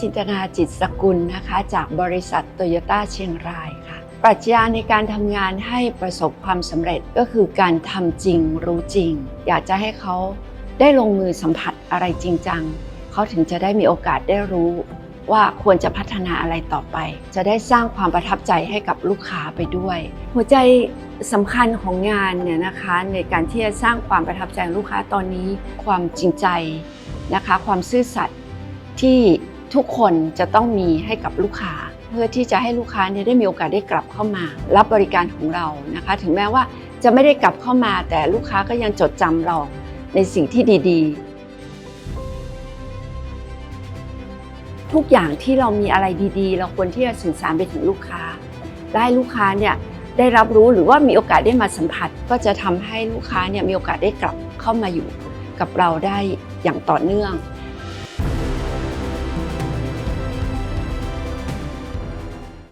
จินตนาจิตสกุลนะคะ จากบริษัทโตโยต้าเชียงรายค่ะ ปรัชญาในการทำงานให้ประสบความสำเร็จก็คือการทำจริงรู้จริง อยากจะให้เขาได้ลงมือสัมผัสอะไรจริงจังเขาถึงจะได้มีโอกาสได้รู้ว่าควรจะพัฒนาอะไรต่อไป จะได้สร้างความประทับใจให้กับลูกค้าไปด้วย หัวใจสำคัญของงานเนี่ยนะคะในการที่จะสร้างความประทับใจของลูกค้าตอนนี้ ความจริงใจนะคะ ความซื่อสัตย์ที่ ทุกคนจะต้องมีให้กับลูกค้า เพื่อที่จะให้ลูกค้าเนี่ยได้มีโอกาสได้กลับเข้ามา รับบริการของเรานะคะ ถึงแม้ว่าจะไม่ได้กลับเข้ามา แต่ลูกค้าก็ยังจดจำเราในสิ่งที่ดีๆ ทุกอย่างที่เรามีอะไรดีๆ เราควรที่จะสื่อสารไปถึงลูกค้า ได้ลูกค้าเนี่ยได้รับรู้หรือว่ามีโอกาสได้มาสัมผัส ก็จะทำให้ลูกค้าเนี่ยมีโอกาสได้กลับเข้ามาอยู่กับเราได้อย่างต่อเนื่อง